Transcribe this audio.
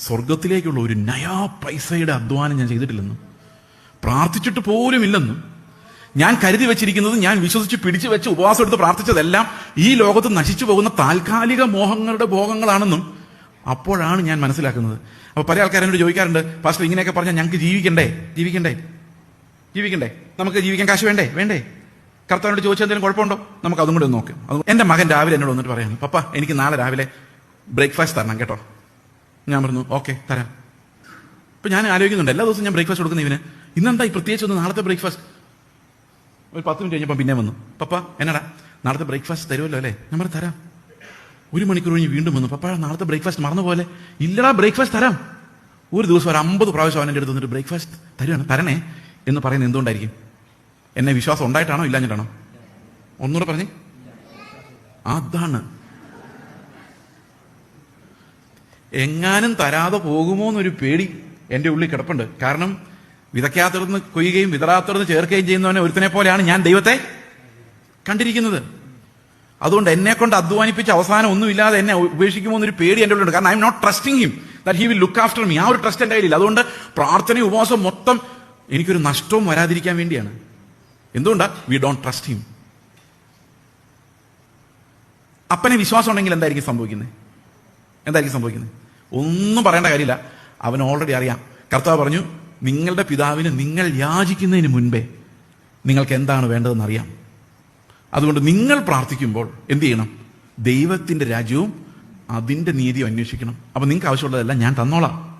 സ്വർഗത്തിലേക്കുള്ള ഒരു നയാ പൈസയുടെ അധ്വാനം ഞാൻ ചെയ്തിട്ടില്ലെന്നും പ്രാർത്ഥിച്ചിട്ട് പോലും ഇല്ലെന്നും ഞാൻ കരുതി വെച്ചിരിക്കുന്നത് ഞാൻ വിശ്വസിച്ച് പിടിച്ചു വെച്ച് ഉപവാസം എടുത്ത് പ്രാർത്ഥിച്ചതെല്ലാം ഈ ലോകത്ത് നശിച്ചു പോകുന്ന താൽക്കാലിക മോഹങ്ങളുടെ ഭോഗങ്ങളാണെന്നും അപ്പോഴാണ് ഞാൻ മനസ്സിലാക്കുന്നത്. അപ്പോൾ പല ആൾക്കാരോട് ചോദിക്കാറുണ്ട് പാസ്റ്റർ ഇങ്ങനെയൊക്കെ പറഞ്ഞാൽ ഞങ്ങൾക്ക് ജീവിക്കണ്ടേ? ജീവിക്കണ്ടേ? ജീവിക്കണ്ടേ? നമുക്ക് ജീവിക്കാൻ കാശ് വേണ്ടേ? വേണ്ടേ? കർത്താവിനോട് ചോദിച്ചാൽ എന്തെങ്കിലും കുഴപ്പമുണ്ടോ? നമുക്ക് അതും കൂടി ഒന്ന് നോക്കാം. എന്റെ മകൻ രാവിലെ എന്നോട് വന്നിട്ട് പറയാണ് പപ്പ എനിക്ക് നാളെ രാവിലെ ബ്രേക്ക്ഫാസ്റ്റ് തരണം കേട്ടോ. ഞാൻ പറഞ്ഞു ഓക്കെ തരാം. ഇപ്പൊ ഞാൻ ആലോചിക്കുന്നുണ്ട് എല്ലാ ദിവസവും ഞാൻ ബ്രേക്ക്ഫാസ്റ്റ് കൊടുക്കുന്ന ഇവന്. ഇന്നെന്താ ഈ പ്രത്യേകിച്ച് ഒന്ന് നാളത്തെ ബ്രേക്ക്ഫാസ്റ്റ് ഒരു പത്ത് മിനിറ്റ് കഴിഞ്ഞപ്പോൾ പിന്നെ വന്നു. പപ്പ എന്നടാ? നാളത്തെ ബ്രേക്ക്ഫാസ്റ്റ് തരുമല്ലോ അല്ലേ? ഞാൻ പറഞ്ഞു തരാം. ഒരു മണിക്കൂർ കഴിഞ്ഞ് വീണ്ടും വന്നു. പപ്പ നാളത്തെ ബ്രേക്ക്ഫാസ്റ്റ് മറന്നു പോലെ ഇല്ലടാ ബ്രേക്ക്ഫാസ്റ്റ് തരാം. ഒരു ദിവസം ഒരു അമ്പത് പ്രാവശ്യം അവൻ അടുത്ത് വന്നിട്ട് ബ്രേക്ക്ഫാസ്റ്റ് തരുവാണ് തരണേ എന്ന് പറയുന്നത് എന്തുകൊണ്ടായിരിക്കും? എന്നെ വിശ്വാസം ഉണ്ടായിട്ടാണോ ഇല്ലാഞ്ഞിട്ടാണോ? ഒന്നുകൂടെ പറഞ്ഞേ. അതാണ്. എങ്ങാനും തരാതെ പോകുമോ എന്നൊരു പേടി എന്റെ ഉള്ളിൽ കിടപ്പുണ്ട്. കാരണം വിതയ്ക്കാത്തിടന്ന് കൊയ്യുകയും വിതറാത്തിടന്ന് ചേർക്കുകയും ചെയ്യുന്നവനെ ഒരുത്തനെ പോലെയാണ് ഞാൻ ദൈവത്തെ കണ്ടിരിക്കുന്നത്. അതുകൊണ്ട് എന്നെ കൊണ്ട് അധ്വാനിപ്പിച്ച് അവസാനം ഒന്നുമില്ലാതെ എന്നെ ഉപേക്ഷിക്കുമോ എന്നൊരു പേടി എന്റെ ഉള്ളിലുണ്ട്. കാരണം I am not trusting him that he will look after me ആ ഒരു ട്രസ്റ്റ് എന്റെ കയ്യിലില്ല. അതുകൊണ്ട് പ്രാർത്ഥന ഉപവാസം മൊത്തം എനിക്കൊരു നഷ്ടവും വരാതിരിക്കാൻ വേണ്ടിയാണ്. എന്തുകൊണ്ടാ? വി ഡോണ്ട് ട്രസ്റ്റ് ഹിം അപ്പനെ വിശ്വാസം ഉണ്ടെങ്കിൽ എന്തായിരിക്കും സംഭവിക്കുന്നത്? എന്തായിരിക്കും സംഭവിക്കുന്നത്? ഒന്നും പറയേണ്ട കാര്യമില്ല. അവൻ ഓൾറെഡി അറിയാം. കർത്താവ് പറഞ്ഞു നിങ്ങളുടെ പിതാവിന് നിങ്ങൾ യാചിക്കുന്നതിന് മുൻപേ നിങ്ങൾക്ക് എന്താണ് വേണ്ടതെന്ന് അറിയാം. അതുകൊണ്ട് നിങ്ങൾ പ്രാർത്ഥിക്കുമ്പോൾ എന്ത് ചെയ്യണം? ദൈവത്തിന്റെ രാജ്യവും അതിന്റെ നീതിയും അന്വേഷിക്കണം. അപ്പൊ നിങ്ങൾക്ക് ആവശ്യമുള്ളതെല്ലാം ഞാൻ തന്നോളാം.